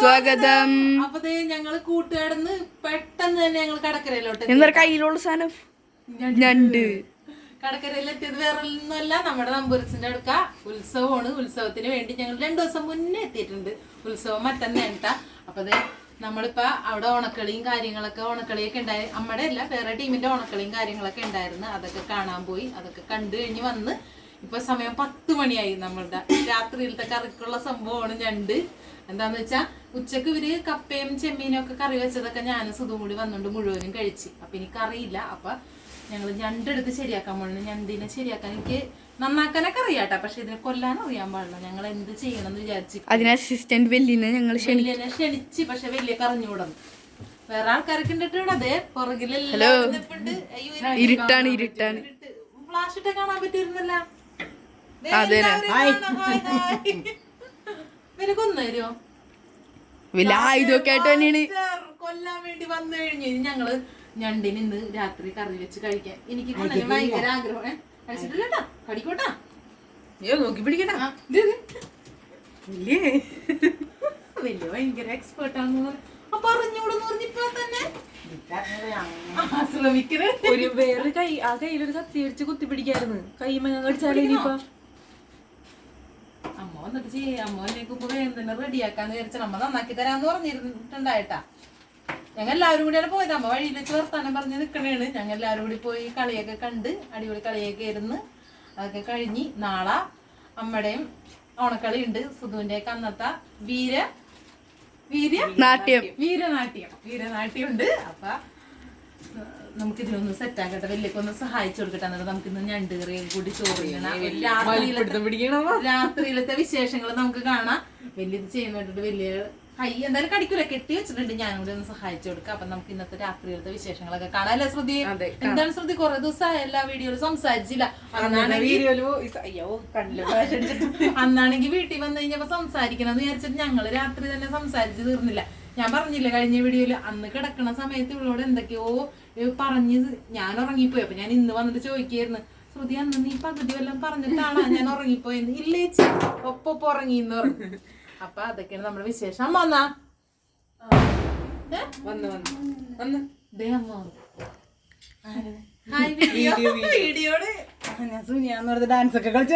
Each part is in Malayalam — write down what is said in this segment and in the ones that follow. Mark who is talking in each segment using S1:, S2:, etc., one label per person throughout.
S1: സ്വാഗതം.
S2: അപ്പൊ ഞങ്ങൾ കൂട്ടുകാടുന്ന് പെട്ടെന്ന് തന്നെ ഞങ്ങൾ കടക്കരയിലോട്ട്.
S1: എന്താ കയ്യിലുള്ള സാധനം. ഞണ്ട്.
S2: കടക്കരയിലെത്തിയത് വേറെ ഒന്നുമല്ല നമ്മുടെ നമ്പൂരിച്ചിന്റെ അടുക്ക. ഉത്സവമാണ്. ഉത്സവത്തിന് വേണ്ടി ഞങ്ങൾ രണ്ടു ദിവസം മുന്നേ എത്തിയിട്ടുണ്ട്. ഉത്സവം മറ്റന്നേട്ടാ അപ്പൊ ദേ നമ്മളിപ്പോ അവിടെ ഓണക്കളിയും കാര്യങ്ങളൊക്കെ ഓണക്കളിയൊക്കെ ഉണ്ടായി. നമ്മുടെ അല്ല വേറെ ടീമിന്റെ ഓണക്കളിയും കാര്യങ്ങളൊക്കെ ഉണ്ടായിരുന്നു. അതൊക്കെ കാണാൻ പോയി. അതൊക്കെ കണ്ടു കഴിഞ്ഞ് വന്ന് ഇപ്പൊ സമയം പത്ത് മണിയായി നമ്മളുടെ. രാത്രിയിലത്തെ കറിക്കുള്ള സംഭവമാണ് ഞണ്ട്. എന്താന്ന് വെച്ചാ ഉച്ചയ്ക്ക് ഇവർ കപ്പയും ചെമ്മീനും ഒക്കെ കറി വെച്ചതൊക്കെ ഞാൻ സുതും കൂടി വന്നുകൊണ്ട് മുഴുവനും കഴിച്ച്. അപ്പൊ എനിക്ക് അറിയില്ല. അപ്പൊ ഞങ്ങൾ ഞണ്ടെടുത്ത് ശരിയാക്കാൻ പോകണം ഞണ്ടിനെ ശരിയാക്കാൻ എനിക്ക് നന്നാക്കാനൊക്കെ അറിയാട്ടോ. പക്ഷെ ഇതിനെ കൊല്ലാൻ അറിയാൻ പാടില്ല. ഞങ്ങൾ എന്ത് ചെയ്യണം എന്ന് വിചാരിച്ചു.
S1: അതിന് അസിസ്റ്റന്റ് വെല്ലിനെ ഞങ്ങൾ
S2: ക്ഷണിച്ച് പക്ഷെ വലിയ കറഞ്ഞുകൂടുന്നു വേറെ ആൾക്കാരൊക്കെ ഉണ്ട് ഇവിടെ. അതെ പുറകിലെല്ലാം.
S1: ഇരുട്ടാണ് ഇരുട്ടാണ്.
S2: ഇരുട്ട്. ഫ്ലാഷ് ഇട്ട് കാണാൻ പറ്റിയിരുന്നല്ല.
S1: ആയിട്ട് തന്നെയാണ്.
S2: കൊല്ലാൻ വേണ്ടി വന്നു കഴിഞ്ഞ്. ഇനി ഞങ്ങൾ ഞണ്ടിന് ഇന്ന് രാത്രി കറി വെച്ച് കഴിക്കാൻ. എനിക്ക് ഭയങ്കര ആഗ്രഹം കഴിച്ചിട്ടില്ലട്ടാ കടിക്കോട്ടാ.
S1: നോക്കി
S2: പിടിക്കട്ടാ. വലിയ ഭയങ്കര എക്സ്പേർട്ട് ആണെന്ന് പറഞ്ഞു. അപ്പൊ അറിഞ്ഞൂടെന്ന് പറഞ്ഞിപ്പോ തന്നെ?
S3: ഒരു വേറെ കൈ ആ കയ്യിലൊരു കത്തി അടിച്ച് കുത്തി പിടിക്കായിരുന്നു. കൈ മങ്ങ കടിച്ചാലേ ഇനിയിപ്പോ?
S2: അമ്മ വന്നിട്ട് ചെയ്യാം അമ്മ. എന്നെ മുമ്പ് വേഗം തന്നെ റെഡിയാക്കാന്ന് വിചാരിച്ചാൽ അമ്മ നന്നാക്കി തരാന്ന് പറഞ്ഞിരുന്നിട്ടുണ്ടായിട്ടാ ഞങ്ങൾ എല്ലാവരും കൂടിയാണ് പോയത്? അമ്മ വഴിയിൽ വെച്ച് വർത്താനം പറഞ്ഞ് നിൽക്കണേണ് ഞങ്ങൾ എല്ലാവരും കൂടി പോയി കളിയൊക്കെ കണ്ട് അടിപൊളി കളിയൊക്കെ ഇരുന്ന് അതൊക്കെ കഴിഞ്ഞ് നാളെ അമ്മയുടെയും ഓണക്കളി ഉണ്ട്. സുധുവിന്റെ അന്നത്തെ വീര വീര
S1: നാട്യം.
S2: വീരനാട്യം. വീരനാട്യം ഉണ്ട്. അപ്പൊ നമുക്ക് ഇതിനൊന്ന് സെറ്റ് ആക്കട്ടെ. വലിയൊക്കെ സഹായിച്ചു കൊടുക്കട്ടെ. എന്നിട്ട് നമുക്ക് ഇന്ന് ഞണ്ട് കറിയും കൂടി ചോറിയണം രാത്രിയിലത്തെ വിശേഷങ്ങൾ നമുക്ക് കാണാം. വലിയ ഇത് ചെയ്യുന്നുണ്ട് വലിയ കൈ എന്തായാലും കടിക്കൂല. കെട്ടി വെച്ചിട്ടുണ്ട്. ഞാനും കൂടി ഒന്ന് സഹായിച്ചു കൊടുക്കാം. അപ്പൊ നമുക്ക് ഇന്നത്തെ രാത്രിയിലത്തെ വിശേഷങ്ങളൊക്കെ കാണാം. അല്ലെ ശ്രുതി? എന്താണ് ശ്രുതി? കുറെ ദിവസമായ എല്ലാ വീഡിയോയിലും സംസാരിച്ചില്ല അന്നാണെങ്കിൽ വീട്ടിൽ വന്നു കഴിഞ്ഞപ്പോ സംസാരിക്കണം എന്ന് വിചാരിച്ചിട്ട് ഞങ്ങൾ രാത്രി തന്നെ സംസാരിച്ചു തീർന്നില്ല. ഞാൻ പറഞ്ഞില്ല കഴിഞ്ഞ വീഡിയോയിൽ അന്ന് കിടക്കണ സമയത്ത് ഇവളോട് എന്തൊക്കെയോ പറഞ്ഞ് ഞാൻ ഉറങ്ങിപ്പോയി. അപ്പൊ ഞാൻ ഇന്ന് വന്നിട്ട് ചോദിക്കായിരുന്നു ശ്രുതി അന്ന് നീ പകുതി വല്ലതും പറഞ്ഞിട്ടാണ് ഞാൻ ഉറങ്ങിപ്പോയെന്ന്? ഇല്ലേച്ചി ഒപ്പം ഉറങ്ങിന്ന് പറഞ്ഞു. അപ്പൊ അതൊക്കെയാണ് നമ്മുടെ വിശേഷം. അമ്മ വന്നാ
S3: വന്നു.
S2: വീഡിയോ വീഡിയോടെ
S3: ഞാൻ സുനിയാന്ന് പറഞ്ഞ ഡാൻസ് ഒക്കെ കളിച്ചു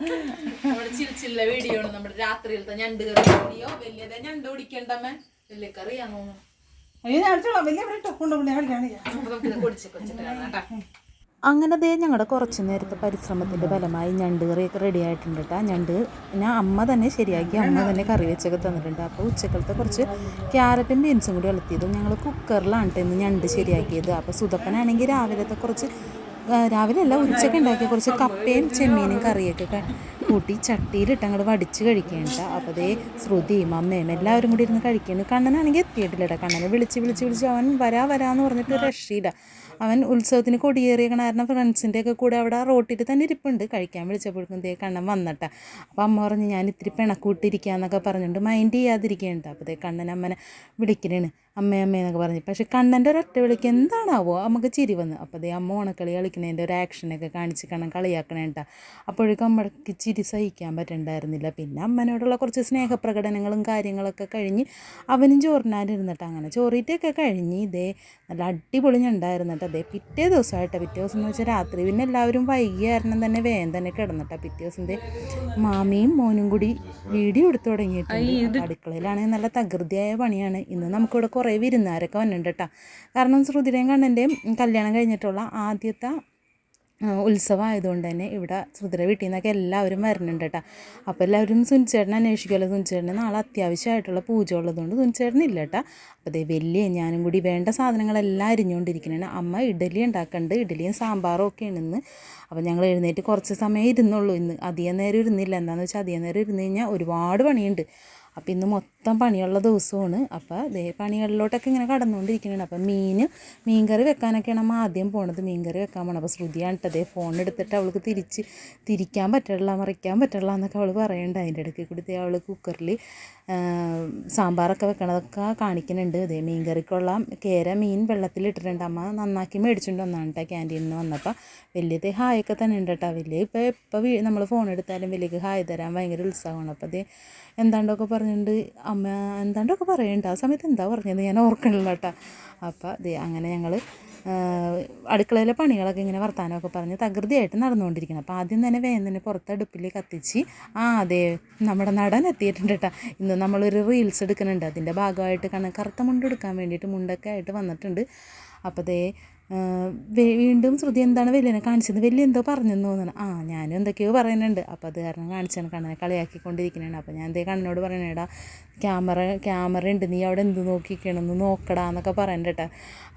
S2: നമ്മുടെ ചിരിച്ചില്ല വീഡിയോ ആണ് നമ്മുടെ രാത്രിയിലത്തെ ഞണ്ട് കറി. വീഡിയോ വലിയത് ഞണ്ട് കുടിക്കണ്ടമ്മേ. വലിയ കറിയാന്ന് തോന്നുന്നു
S4: അങ്ങനെ ദേ ഞങ്ങളുടെ കുറച്ച് നേരത്തെ പരിശ്രമത്തിന്റെ ഫലമായി ഞണ്ട് കറിയൊക്കെ റെഡി ആയിട്ടുണ്ട് കേട്ടോ ഞണ്ട് ഞാൻ അമ്മ തന്നെ ശരിയാക്കി അമ്മ തന്നെ കറി വെച്ചൊക്കെ തന്നിട്ടുണ്ട്. അപ്പോൾ ഉച്ചക്കലത്തെ കുറച്ച് ക്യാരറ്റും ബീൻസും കൂടി വളർത്തിയതും ഞങ്ങൾ കുക്കറിലാണ് കേട്ടോ ഇന്ന് ഞണ്ട് ശരിയാക്കിയത്. അപ്പോൾ സുതപ്പനാണെങ്കിൽ രാവിലത്തെ കുറച്ച് രാവിലെ അല്ല ഉച്ചയ്ക്ക് ഉണ്ടാക്കിയ കുറച്ച് കപ്പയും ചെമ്മീനും കറിയൊക്കെ കൂട്ടി ചട്ടിയിലിട്ട് അങ്ങോട്ട് വടിച്ച് കഴിക്കേണ്ട അപ്പോൾ അതേ ശ്രുതിയും അമ്മയും എല്ലാവരും കൂടി ഇരുന്ന് കഴിക്കുന്നു. കണ്ണനാണെങ്കിൽ എത്തിയിട്ടില്ല കണ്ണനെ വിളിച്ച് വിളിച്ച് വിളിച്ച് അവൻ വരാ വരാന്ന് പറഞ്ഞിട്ട് രക്ഷയില്ല. അവൻ ഉത്സവത്തിന് കൊടിയേറിയ കാരണം ഫ്രണ്ട്സിന്റെ ഒക്കെ കൂടെ അവിടെ റോട്ടിൽ തന്നെ ഇരിപ്പുണ്ട്. കഴിക്കാൻ വിളിച്ചപ്പോഴേക്കും ദേ കണ്ണൻ വന്നിട്ട അപ്പോൾ അമ്മ പറഞ്ഞ് ഞാൻ ഇത്തിരി പിണക്കൂട്ടിരിക്കുക എന്നൊക്കെ പറഞ്ഞുകൊണ്ട് മൈൻഡ് ചെയ്യാതിരിക്കേണ്ട അപ്പോൾ ദേ കണ്ണൻ അമ്മനെ വിളിക്കണേണ്. അമ്മേ അമ്മേ എന്നൊക്കെ പറഞ്ഞു. പക്ഷെ കണ്ണന്റെ ഒരൊറ്റ വിളിക്ക് എന്താണാവോ നമുക്ക് ചിരി വന്നു. അപ്പോൾ ദേ അമ്മ ഓണക്കളി കളിക്കുന്നതിന്റെ ഒരു ആക്ഷനൊക്കെ കാണിച്ച് കണ്ണൻ കളിയാക്കണേണ്ട അപ്പോഴേക്കും അമ്മയ്ക്ക് ചിരി സഹിക്കാൻ പറ്റണ്ടായിരുന്നില്ല. പിന്നെ അമ്മനോടുള്ള കുറച്ച് സ്നേഹപ്രകടനങ്ങളും കാര്യങ്ങളൊക്കെ കഴിഞ്ഞ് അവനും ചോറിനാനിരുന്നിട്ട് അങ്ങനെ ചോറിയിട്ടൊക്കെ കഴിഞ്ഞ് ഇതേ നല്ല അടിപൊളി ഞണ്ടായിരുന്നിട്ട് അതേ പിറ്റേ ദിവസമായിട്ട്. പിറ്റേ ദിവസം എന്ന് വെച്ചാൽ രാത്രി പിന്നെ എല്ലാവരും വൈകി കാരണം തന്നെ വേഗം തന്നെ കിടന്നിട്ടാ പിറ്റേ ദിവസം ദേ മാമിയും മോനും കൂടി വീഡിയോ എടുത്തു തുടങ്ങിയിട്ടുണ്ട്. അടുക്കളയിലാണെങ്കിൽ നല്ല തകൃതിയായ പണിയാണ്. ഇന്ന് നമുക്കിവിടെ കുറേ വിരുന്നുകാരൊക്കെ വന്നിട്ടുണ്ട് കേട്ടോ കാരണം ശ്രുതിയുടെയും കണ്ണന്റെയും കല്യാണം കഴിഞ്ഞിട്ടുള്ള ആദ്യത്തെ ഉത്സവം ഉത്സവമായതുകൊണ്ട് തന്നെ ഇവിടെ ശ്രുതിര വീട്ടിൽ നിന്നൊക്കെ എല്ലാവരും വരുന്നുണ്ട് കേട്ടോ അപ്പോൾ എല്ലാവരും സുനിച്ചേട്ടനെ അന്വേഷിക്കുമല്ലോ? സുനിച്ചേട്ടന് നാളെ അത്യാവശ്യമായിട്ടുള്ള പൂജ ഉള്ളതുകൊണ്ട് സുനിച്ചേട്ടൻ ഇല്ല കേട്ടോ അപ്പോൾ അതേ വലിയ ഞാനും കൂടി വേണ്ട സാധനങ്ങളെല്ലാം അരിഞ്ഞുകൊണ്ടിരിക്കുന്നതാണ് അമ്മ ഇഡലി ഉണ്ടാക്കുന്നുണ്ട് ഇഡലിയും സാമ്പാറും ഒക്കെ ഇന്ന്. അപ്പോൾ ഞങ്ങൾ എഴുന്നേറ്റ് കുറച്ച് സമയം ഇരുന്നുള്ളൂ ഇന്ന്. അധികം നേരം ഇരുന്നില്ല. എന്താണെന്ന് വെച്ചാൽ അധികം നേരം ഇരുന്ന് കഴിഞ്ഞാൽ ഒരുപാട് പണിയുണ്ട്. അപ്പോൾ ഇന്ന് മൊത്തം പണിയുള്ള ദിവസമാണ്. അപ്പോൾ ദേ പണികളിലോട്ടൊക്കെ ഇങ്ങനെ കടന്നുകൊണ്ടിരിക്കുകയാണ് അപ്പോൾ മീൻ മീൻകറി വെക്കാനൊക്കെയാണ് നമ്മൾ ആദ്യം പോണത്. മീൻകറി വെക്കാൻ പോകണം അപ്പോൾ ശ്രുതിയാണ് കേട്ടതേ ഫോൺ എടുത്തിട്ട് അവൾക്ക് തിരിച്ച് തിരിക്കാൻ പറ്റില്ല മറിക്കാൻ പറ്റില്ല എന്നൊക്കെ അവൾ പറയുന്നുണ്ട് അതിന്റെ ഇടയ്ക്ക് കൂടി അവൾ കുക്കറിൽ സാമ്പാറൊക്കെ വെക്കണതൊക്കെ കാണിക്കുന്നുണ്ട് ഇതേ മീൻകറിക്കുള്ള കേര മീൻ വെള്ളത്തിലിട്ടിട്ടുണ്ട്. അമ്മ നന്നാക്കി മേടിച്ചുകൊണ്ട് വന്നാണ് കേട്ടോ ക്യാന്റീനിൽ നിന്ന് വന്നപ്പോൾ വലിയത് ഹായൊക്കെ തന്നെ ഉണ്ട് കേട്ടോ വലിയ ഇപ്പോൾ എപ്പോൾ നമ്മൾ ഫോൺ എടുത്താലും വലിയ ഹായ് തരാൻ ഭയങ്കര ഉത്സാഹമാണ്. അപ്പോൾ അത് എന്താണ്ടൊക്കെ പറഞ്ഞ് പറഞ്ഞിട്ടുണ്ട്. അമ്മ എന്താണ്ടൊക്കെ പറയണ്ട. ആ സമയത്ത് എന്താ പറഞ്ഞത് ഞാൻ ഓർക്കണില്ല കേട്ടോ അപ്പോൾ ദേ അങ്ങനെ ഞങ്ങൾ അടുക്കളയിലെ പണികളൊക്കെ ഇങ്ങനെ വർത്താനമൊക്കെ പറഞ്ഞ് തകൃതിയായിട്ട് നടന്നുകൊണ്ടിരിക്കണം. അപ്പോൾ ആദ്യം തന്നെ തന്നെ പുറത്ത് അടുപ്പിൽ കത്തിച്ച് ആ അതെ നമ്മുടെ നടൻ എത്തിയിട്ടുണ്ട് കേട്ടോ ഇന്ന് നമ്മളൊരു റീൽസ് എടുക്കുന്നുണ്ട് അതിന്റെ ഭാഗമായിട്ട് കണ കറുത്ത മുണ്ട് എടുക്കാൻ വേണ്ടിയിട്ട് മുണ്ടൊക്കെ ആയിട്ട് വന്നിട്ടുണ്ട്. അപ്പോൾ ദേ വീണ്ടും ശ്രുതി എന്താണ് വലിയനെ കാണിച്ചത് വലിയ എന്തോ പറഞ്ഞെന്ന് തോന്നണം ആ ഞാനും എന്തൊക്കെയോ പറയുന്നുണ്ട്. അപ്പോൾ അത് കാരണം കാണിച്ചാണ് കണ്ണനെ കളിയാക്കിക്കൊണ്ടിരിക്കുന്നുണ്ട് അപ്പോൾ ഞാൻ എന്തേ കണ്ണനോട് പറയണേടാ ക്യാമറ ക്യാമറ ഉണ്ട്. നീ അവിടെ എന്ത് നോക്കിക്കണമെന്ന് നോക്കടാ എന്നൊക്കെ പറയണ്ടേട്ട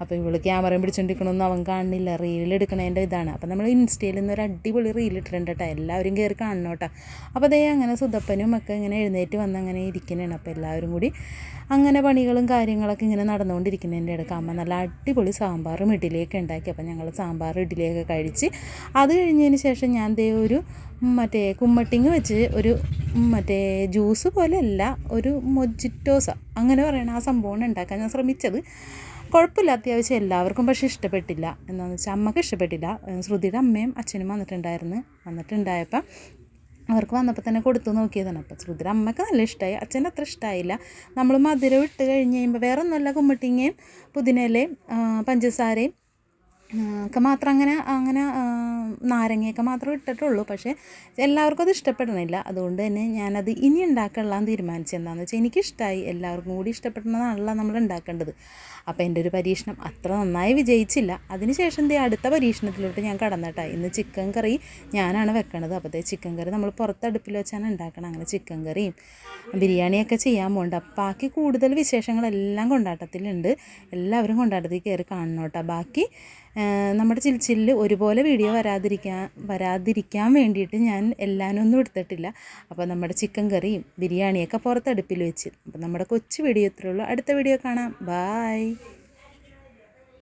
S4: അപ്പോൾ ഇവൾ ക്യാമറയും പിടിച്ചോണ്ടിരിക്കണമെന്ന് അവൻ കാണുന്നില്ല റീൽ എടുക്കണതിന്റെ ഇതാണ്. അപ്പോൾ നമ്മൾ ഇൻസ്റ്റയിൽ നിന്ന് ഒരു അടിപൊളി റീൽ ഇട്ടിട്ടുണ്ട് എല്ലാവരും കയറി കാണണം അപ്പോൾ അതേ അങ്ങനെ സുതപ്പനും ഒക്കെ ഇങ്ങനെ എഴുന്നേറ്റ് വന്ന് അങ്ങനെ ഇരിക്കുന്നതാണ് അപ്പോൾ എല്ലാവരും കൂടി അങ്ങനെ പണികളും കാര്യങ്ങളൊക്കെ ഇങ്ങനെ നടന്നുകൊണ്ടിരിക്കുന്നതിന്റെ ഇടയ്ക്ക് അമ്മ നല്ല അടിപൊളി സാമ്പാറും ഇഡ്ഡലിയൊക്കെ ഉണ്ടാക്കി. അപ്പം ഞങ്ങൾ സാമ്പാർ ഇഡ്ഡലിയൊക്കെ കഴിച്ച് അത് കഴിഞ്ഞതിന് ശേഷം ഞാൻ ദേ ഒരു മറ്റേ കുമ്മട്ടിങ് വെച്ച് ഒരു മറ്റേ ജ്യൂസ് പോലെയല്ല ഒരു മൊജിറ്റോസ. അങ്ങനെ പറയണ ആ സംഭവമാണ് ഉണ്ടാക്കാൻ ഞാൻ ശ്രമിച്ചത്. കുഴപ്പമില്ല അത്യാവശ്യം എല്ലാവർക്കും പക്ഷേ ഇഷ്ടപ്പെട്ടില്ല. എന്താണെന്ന് വെച്ചാൽ അമ്മയ്ക്ക് ഇഷ്ടപ്പെട്ടില്ല. ശ്രുതിയുടെ അമ്മയും അച്ഛനും വന്നിട്ടുണ്ടായിരുന്നു. വന്നിട്ടുണ്ടായപ്പോൾ അവർക്ക് വന്നപ്പോൾ തന്നെ കൊടുത്തു നോക്കിയതാണ്. അപ്പോൾ ശ്രുതിയുടെ അമ്മയ്ക്ക് നല്ല ഇഷ്ടമായി അച്ഛന്റെ അത്ര ഇഷ്ടമായില്ല നമ്മൾ മധുരം ഇട്ട് കഴിഞ്ഞ് കഴിയുമ്പോൾ വേറെ ഒന്നുമല്ല കുമ്മട്ടിങ്ങയും പുതിനയിലയും പഞ്ചസാരയും ഒക്കെ മാത്രം അങ്ങനെ അങ്ങനെ നാരങ്ങയൊക്കെ മാത്രം ഇട്ടിട്ടുള്ളൂ. പക്ഷേ എല്ലാവർക്കും അത് ഇഷ്ടപ്പെടുന്നില്ല. അതുകൊണ്ട് തന്നെ ഞാനത് ഇനി ഉണ്ടാക്കാനുള്ള തീരുമാനിച്ചത് എന്താണെന്ന് വെച്ചാൽ എനിക്കിഷ്ടമായി എല്ലാവർക്കും കൂടി ഇഷ്ടപ്പെടുന്നതാണല്ലോ നമ്മൾ ഉണ്ടാക്കേണ്ടത്. അപ്പോൾ എന്റെ ഒരു പരീക്ഷണം അത്ര നന്നായി വിജയിച്ചില്ല. അതിനുശേഷം ദേ അടുത്ത പരീക്ഷണത്തിലോട്ട് ഞാൻ കടന്നിട്ടായി ഇന്ന് ചിക്കൻ കറി ഞാനാണ് വെക്കണത്. അപ്പോൾ ദേ ചിക്കൻ കറി നമ്മൾ പുറത്ത് അടുപ്പിൽ വെച്ചാണ് ഉണ്ടാക്കണം അങ്ങനെ ചിക്കൻ കറിയും ബിരിയാണിയൊക്കെ ചെയ്യാൻ പോകണ്ട ബാക്കി കൂടുതൽ വിശേഷങ്ങളെല്ലാം കൊണ്ടാട്ടത്തിലുണ്ട്. എല്ലാവരും കൊണ്ടാട്ടത്തിൽ കയറി കാണണം ബാക്കി നമ്മുടെ ചിൽച്ചിലിൽ ഒരുപോലെ വീഡിയോ വരാതിരിക്കാൻ വരാതിരിക്കാൻ വേണ്ടിയിട്ട് ഞാൻ എല്ലാനൊന്നും എടുത്തിട്ടില്ല. അപ്പോൾ നമ്മുടെ ചിക്കൻ കറിയും ബിരിയാണിയൊക്കെ പുറത്ത് അടുപ്പിൽ വെച്ച്. അപ്പോൾ നമ്മുടെ കൊച്ചു വീഡിയോ ഇത്രയുള്ളൂ അടുത്ത വീഡിയോ കാണാം. ബായ്